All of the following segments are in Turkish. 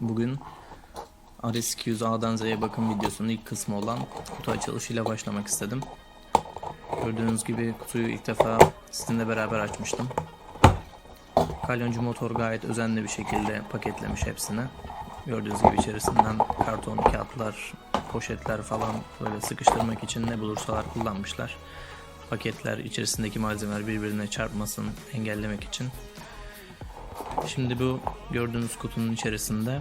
Bugün RS200 A'dan Z'ye bakım videosunun ilk kısmı olan kutu açılışıyla başlamak istedim. Gördüğünüz gibi kutuyu ilk defa sizinle beraber açmıştım. Kalyoncu motor gayet özenli bir şekilde paketlemiş hepsini. Gördüğünüz gibi içerisinden karton, kağıtlar, poşetler falan böyle sıkıştırmak için ne bulursalar kullanmışlar. Paketler içerisindeki malzemeler birbirine çarpmasın engellemek için. Şimdi bu gördüğünüz kutunun içerisinde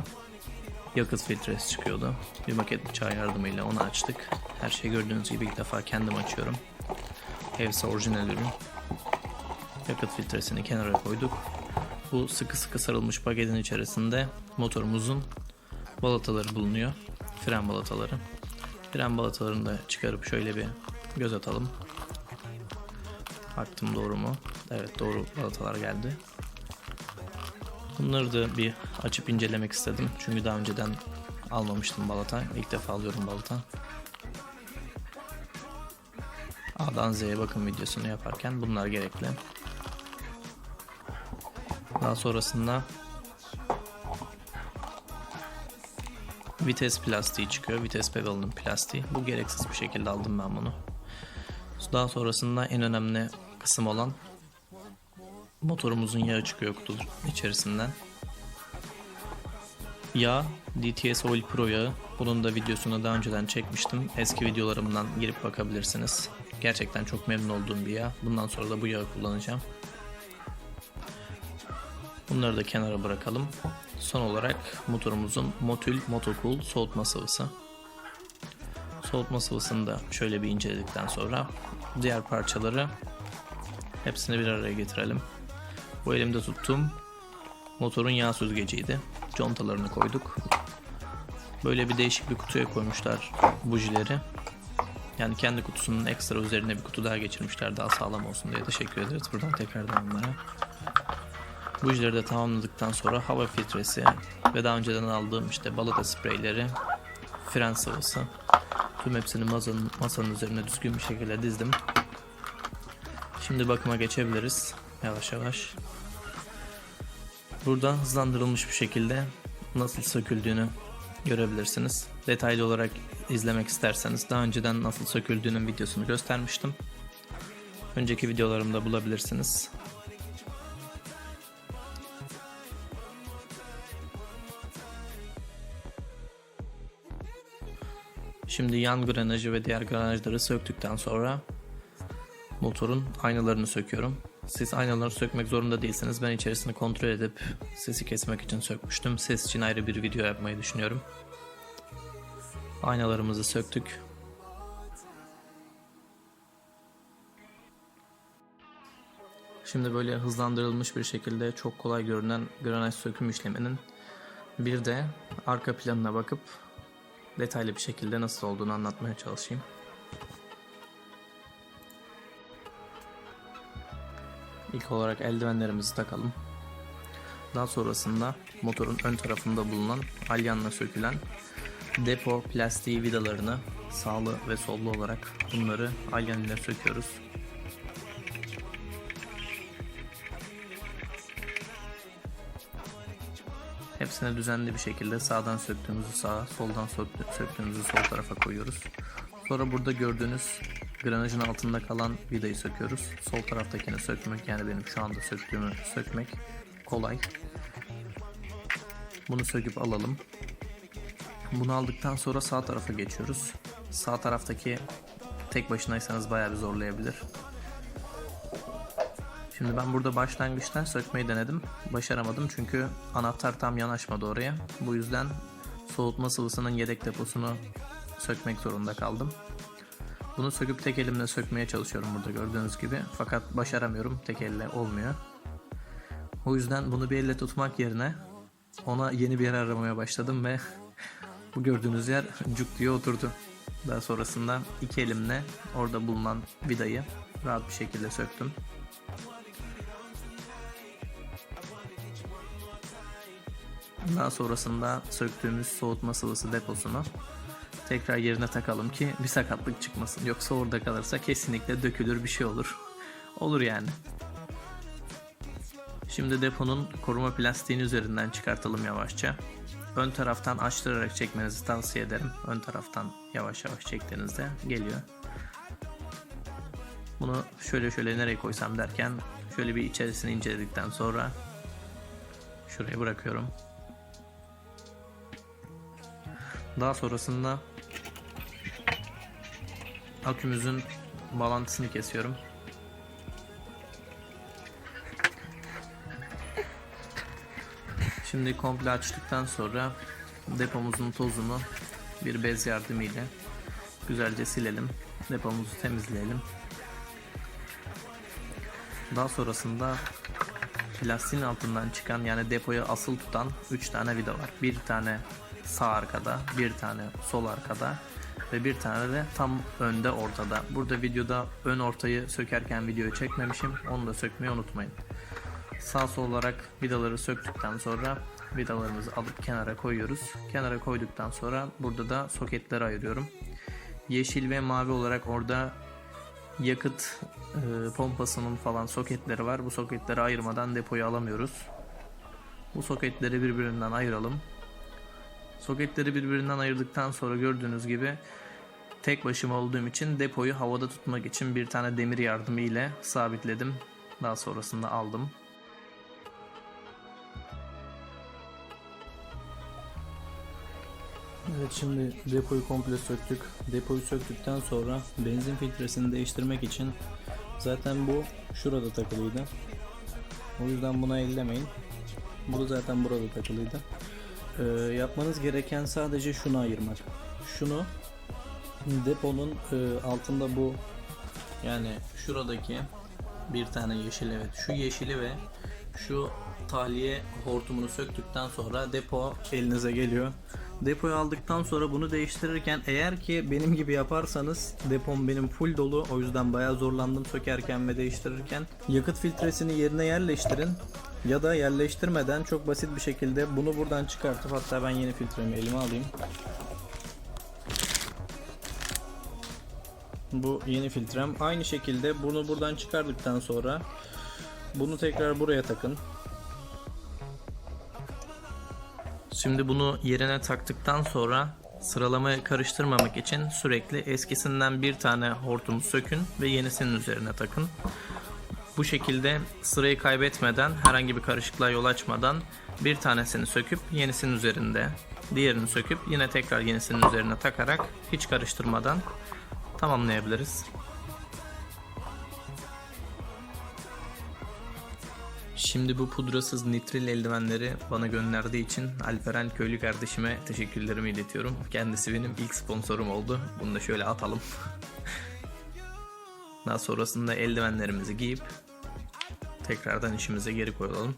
yakıt filtresi çıkıyordu. Bir maket bıçağı yardımıyla onu açtık. Her şey gördüğünüz gibi ilk defa kendim açıyorum. Hepsi orijinal ürün. Yakıt filtresini kenara koyduk. Bu sıkı sıkı sarılmış paketin içerisinde motorumuzun balataları bulunuyor. Fren balataları. Fren balatalarını da çıkarıp şöyle bir göz atalım. Baktım doğru mu? Evet doğru balatalar geldi. Bunları da bir açıp incelemek istedim. Çünkü daha önceden almamıştım balata. İlk defa alıyorum balata. A'dan Z'ye bakım videosunu yaparken bunlar gerekli. Daha sonrasında vites plastiği çıkıyor. Vites pedalının plastiği. Bu gereksiz bir şekilde aldım ben bunu. Daha sonrasında en önemli kısım olan motorumuzun yağı çıkıyor kutu içerisinden. Yağ DTS Oil Pro yağı. Bunun da videosunu daha önceden çekmiştim. Eski videolarımdan girip bakabilirsiniz. Gerçekten çok memnun olduğum bir yağ. Bundan sonra da bu yağı kullanacağım. Bunları da kenara bırakalım. Son olarak motorumuzun Motul Motocool soğutma sıvısı. Soğutma sıvısını da şöyle bir inceledikten sonra diğer parçaları hepsini bir araya getirelim. Bu elimde tuttuğum motorun yağ süzgeciydi. Contalarını koyduk. Böyle bir değişik bir kutuya koymuşlar bujileri. Yani kendi kutusunun ekstra üzerine bir kutu daha geçirmişler daha sağlam olsun diye teşekkür ederiz buradan tekrardan onlara. Bujileri de tamamladıktan sonra hava filtresi ve daha önceden aldığım işte balata spreyleri, fren sıvısı tüm hepsini masanın, masanın üzerine düzgün bir şekilde dizdim. Şimdi bakıma geçebiliriz yavaş yavaş. Burada hızlandırılmış bir şekilde nasıl söküldüğünü görebilirsiniz. Detaylı olarak izlemek isterseniz daha önceden nasıl söküldüğünün videosunu göstermiştim. Önceki videolarımda bulabilirsiniz. Şimdi yan granajı ve diğer granajları söktükten sonra motorun aynalarını söküyorum. Siz aynaları sökmek zorunda değilsiniz. Ben içerisini kontrol edip sesi kesmek için sökmüştüm. Ses için ayrı bir video yapmayı düşünüyorum. Aynalarımızı söktük. Şimdi böyle hızlandırılmış bir şekilde çok kolay görünen granaj söküm işleminin bir de arka planına bakıp detaylı bir şekilde nasıl olduğunu anlatmaya çalışayım. İlk olarak eldivenlerimizi takalım. Daha sonrasında motorun ön tarafında bulunan alyanla sökülen depo plastiği vidalarını sağlı ve sollu olarak bunları alyan ile söküyoruz. Hepsine düzenli bir şekilde sağdan söktüğümüzü sağa, soldan söktü- söktüğümüzü sol tarafa koyuyoruz. Sonra burada gördüğünüz granajın altında kalan vidayı söküyoruz. Sol taraftakini sökmek yani benim şu anda söktüğümü sökmek kolay. Bunu söküp alalım. Bunu aldıktan sonra sağ tarafa geçiyoruz. Sağ taraftaki tek başınaysanız bayağı bir zorlayabilir. Şimdi ben burada başlangıçtan sökmeyi denedim. Başaramadım çünkü anahtar tam yanaşmadı oraya. Bu yüzden soğutma sıvısının yedek deposunu sökmek zorunda kaldım. Bunu söküp tek elimle sökmeye çalışıyorum burada gördüğünüz gibi. Fakat başaramıyorum. Tek elle olmuyor. O yüzden bunu bir elle tutmak yerine ona yeni bir yer aramaya başladım ve bu gördüğünüz yer cuk diye oturdu. Daha sonrasında iki elimle orada bulunan vidayı rahat bir şekilde söktüm. Daha sonrasında söktüğümüz soğutma sıvısı deposunu tekrar yerine takalım ki bir sakatlık çıkmasın. Yoksa orada kalırsa kesinlikle dökülür bir şey olur. Olur yani. Şimdi deponun koruma plastiğini üzerinden çıkartalım yavaşça. Ön taraftan açtırarak çekmenizi tavsiye ederim. Ön taraftan yavaş yavaş çektiğinizde geliyor. Bunu şöyle şöyle nereye koysam derken şöyle bir içerisini inceledikten sonra şuraya bırakıyorum. Daha sonrasında akümüzün bağlantısını kesiyorum. Şimdi komple açtıktan sonra depomuzun tozunu bir bez yardımıyla güzelce silelim. Depomuzu temizleyelim. Daha sonrasında plastiğin altından çıkan yani depoyu asıl tutan 3 tane vida var. Bir tane sağ arkada, bir tane sol arkada ve bir tane de tam önde ortada. Burada videoda ön ortayı sökerken videoyu çekmemişim. Onu da sökmeyi unutmayın. Sağ sol olarak vidaları söktükten sonra vidalarımızı alıp kenara koyuyoruz. Kenara koyduktan sonra burada da soketleri ayırıyorum. Yeşil ve mavi olarak orada yakıt e, pompasının falan soketleri var. Bu soketleri ayırmadan depoyu alamıyoruz. Bu soketleri birbirinden ayıralım. Soketleri birbirinden ayırdıktan sonra gördüğünüz gibi tek başıma olduğum için depoyu havada tutmak için bir tane demir yardımı ile sabitledim. Daha sonrasında aldım. Evet şimdi depoyu komple söktük. Depoyu söktükten sonra benzin filtresini değiştirmek için zaten bu şurada takılıydı. O yüzden buna ellemeyin. Bu zaten burada takılıydı. Ee, yapmanız gereken sadece şunu ayırmak. Şunu deponun e, altında bu yani şuradaki bir tane yeşil evet şu yeşili ve şu tahliye hortumunu söktükten sonra depo elinize geliyor. Depoyu aldıktan sonra bunu değiştirirken eğer ki benim gibi yaparsanız depom benim full dolu o yüzden bayağı zorlandım sökerken ve değiştirirken yakıt filtresini yerine yerleştirin ya da yerleştirmeden çok basit bir şekilde bunu buradan çıkartıp hatta ben yeni filtremi elime alayım. Bu yeni filtrem. Aynı şekilde bunu buradan çıkardıktan sonra bunu tekrar buraya takın. Şimdi bunu yerine taktıktan sonra sıralamayı karıştırmamak için sürekli eskisinden bir tane hortum sökün ve yenisinin üzerine takın. Bu şekilde sırayı kaybetmeden herhangi bir karışıklığa yol açmadan bir tanesini söküp yenisinin üzerinde diğerini söküp yine tekrar yenisinin üzerine takarak hiç karıştırmadan tamamlayabiliriz. Şimdi bu pudrasız nitril eldivenleri bana gönderdiği için Alperen Köylü kardeşime teşekkürlerimi iletiyorum. Kendisi benim ilk sponsorum oldu. Bunu da şöyle atalım. Daha sonrasında eldivenlerimizi giyip tekrardan işimize geri koyalım.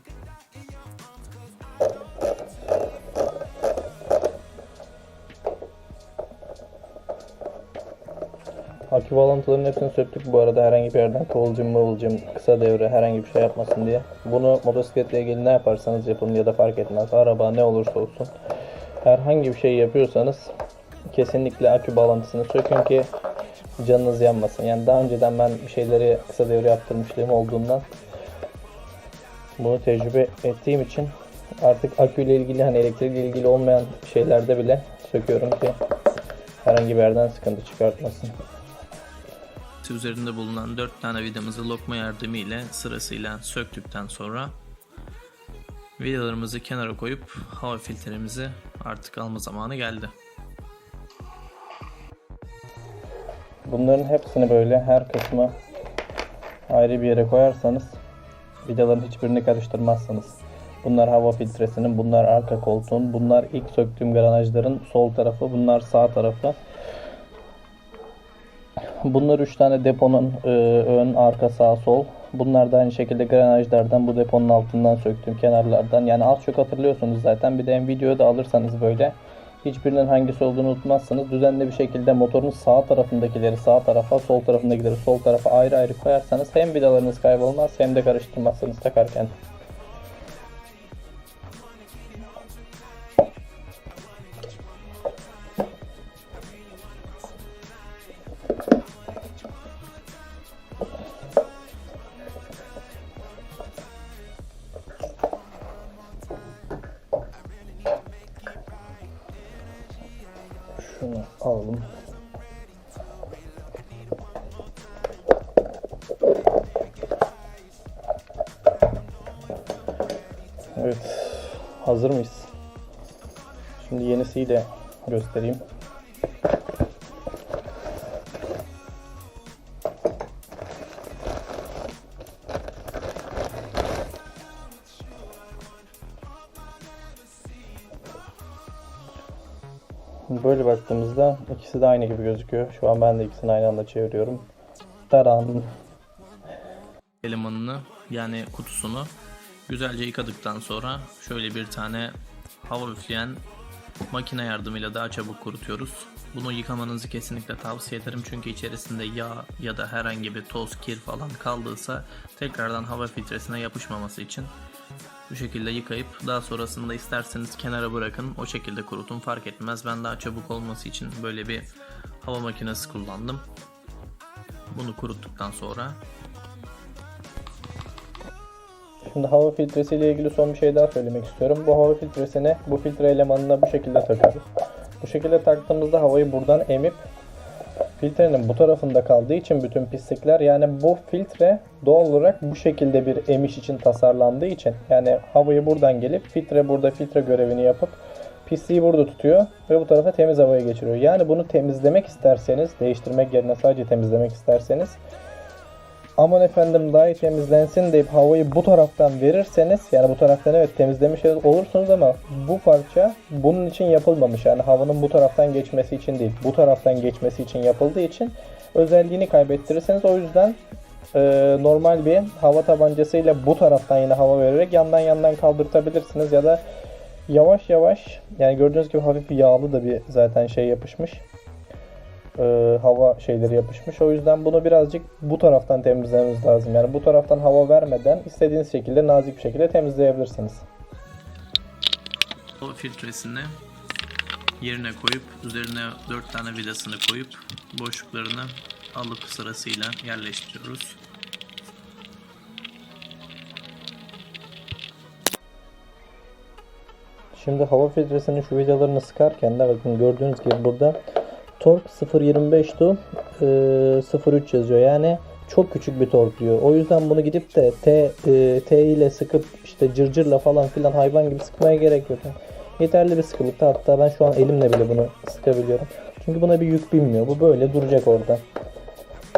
Akü bağlantılarının hepsini söktük bu arada herhangi bir yerden kıvılcım mıvılcım kısa devre herhangi bir şey yapmasın diye. Bunu motosikletle ilgili ne yaparsanız yapın ya da fark etmez. Araba ne olursa olsun. Herhangi bir şey yapıyorsanız kesinlikle akü bağlantısını sökün ki canınız yanmasın. Yani daha önceden ben bir şeyleri kısa devre yaptırmışlığım olduğundan bunu tecrübe ettiğim için artık aküyle ilgili hani elektrikle ilgili olmayan şeylerde bile söküyorum ki herhangi bir yerden sıkıntı çıkartmasın. Üzerinde bulunan 4 tane vidamızı lokma yardımı ile sırasıyla söktükten sonra vidalarımızı kenara koyup hava filtremizi artık alma zamanı geldi. Bunların hepsini böyle her kısmı ayrı bir yere koyarsanız vidaların hiçbirini karıştırmazsınız. Bunlar hava filtresinin, bunlar arka koltuğun, bunlar ilk söktüğüm granajların sol tarafı, bunlar sağ tarafı. Bunlar 3 tane deponun e, ön, arka, sağ, sol. Bunlar da aynı şekilde granajlardan bu deponun altından söktüğüm kenarlardan. Yani az çok hatırlıyorsunuz zaten. Bir de videoyu da alırsanız böyle hiçbirinin hangisi olduğunu unutmazsanız düzenli bir şekilde motorun sağ tarafındakileri sağ tarafa, sol tarafındakileri sol tarafa ayrı ayrı koyarsanız hem vidalarınız kaybolmaz hem de karıştırmazsınız takarken. Alalım. Evet. Hazır mıyız? Şimdi yenisiyle göstereyim. Böyle baktığımızda ikisi de aynı gibi gözüküyor. Şu an ben de ikisini aynı anda çeviriyorum. Taran. elemanını yani kutusunu güzelce yıkadıktan sonra şöyle bir tane hava üfleyen makine yardımıyla daha çabuk kurutuyoruz. Bunu yıkamanızı kesinlikle tavsiye ederim çünkü içerisinde yağ ya da herhangi bir toz, kir falan kaldıysa tekrardan hava filtresine yapışmaması için bu şekilde yıkayıp daha sonrasında isterseniz kenara bırakın o şekilde kurutun fark etmez. Ben daha çabuk olması için böyle bir hava makinesi kullandım. Bunu kuruttuktan sonra Şimdi hava filtresi ile ilgili son bir şey daha söylemek istiyorum. Bu hava filtresini bu filtre elemanına bu şekilde takıyoruz. Bu şekilde taktığımızda havayı buradan emip filtrenin bu tarafında kaldığı için bütün pislikler yani bu filtre doğal olarak bu şekilde bir emiş için tasarlandığı için yani havayı buradan gelip filtre burada filtre görevini yapıp pisliği burada tutuyor ve bu tarafa temiz havayı geçiriyor. Yani bunu temizlemek isterseniz değiştirmek yerine sadece temizlemek isterseniz aman efendim daha iyi temizlensin deyip havayı bu taraftan verirseniz yani bu taraftan evet temizlemiş olursunuz ama bu parça bunun için yapılmamış. Yani havanın bu taraftan geçmesi için değil bu taraftan geçmesi için yapıldığı için özelliğini kaybettirirseniz o yüzden e, normal bir hava tabancasıyla bu taraftan yine hava vererek yandan yandan kaldırtabilirsiniz ya da yavaş yavaş yani gördüğünüz gibi hafif yağlı da bir zaten şey yapışmış e, hava şeyleri yapışmış. O yüzden bunu birazcık bu taraftan temizlememiz lazım. Yani bu taraftan hava vermeden istediğiniz şekilde nazik bir şekilde temizleyebilirsiniz. O filtresini yerine koyup üzerine 4 tane vidasını koyup boşluklarını alıp sırasıyla yerleştiriyoruz. Şimdi hava filtresinin şu vidalarını sıkarken de bakın gördüğünüz gibi burada tork 0.25'tu e, 0.3 yazıyor. Yani çok küçük bir tork diyor. O yüzden bunu gidip de T, e, T ile sıkıp işte cırcırla falan filan hayvan gibi sıkmaya gerek yok. Yeterli bir sıkılıkta hatta ben şu an elimle bile bunu sıkabiliyorum. Çünkü buna bir yük binmiyor. Bu böyle duracak orada.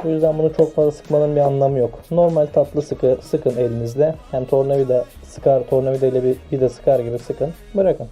O yüzden bunu çok fazla sıkmanın bir anlamı yok. Normal tatlı sıkı sıkın elinizle. Yani tornavida sıkar, tornavida ile bir vida sıkar gibi sıkın. Bırakın.